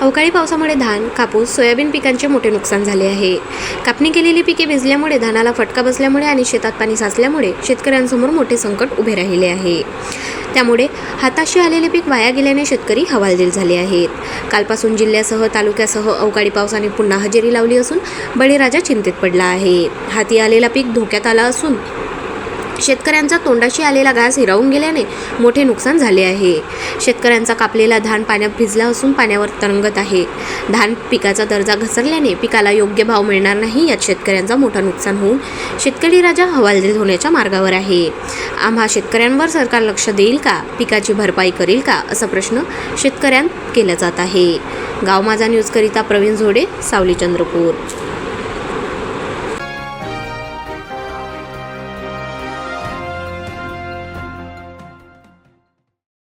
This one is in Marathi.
अवकाळी पावसामुळे धान कापूस सोयाबीन पिकांचे मोठे नुकसान झाले आहे. कापणी केलेली पिके भिजल्यामुळे धानाला फटका बसल्यामुळे आणि शेतात पाणी साचल्यामुळे शेतकऱ्यांसमोर मोठे संकट उभे राहिले आहे. त्यामुळे हाताशी आलेले पीक वाया गेल्याने शेतकरी हवालदिल झाले आहेत. कालपासून जिल्ह्यासह तालुक्यासह अवकाळी पावसाने पुन्हा हजेरी लावली असून बळीराजा चिंतेत पडला आहे. हाती आलेला पीक धोक्यात आला असून शेतकऱ्यांचा तोंडाशी आलेला घास हिरावून गेल्याने मोठे नुकसान झाले आहे. शेतकऱ्यांचा कापलेला धान पाण्यात भिजला असून पाण्यावर तरंगत आहे. धान पिकाचा दर्जा घसरल्याने पिकाला योग्य भाव मिळणार नाही यात शेतकऱ्यांचा मोठा नुकसान होऊन शेतकरी राजा हवालदिल होण्याच्या मार्गावर आहे. आम्हा शेतकऱ्यांवर सरकार लक्ष देईल का? पिकाची भरपाई करेल का? असा प्रश्न शेतकऱ्यां केला जात आहे. गाव माझा न्यूजकरिता प्रवीण झोडे सावली चंद्रपूर.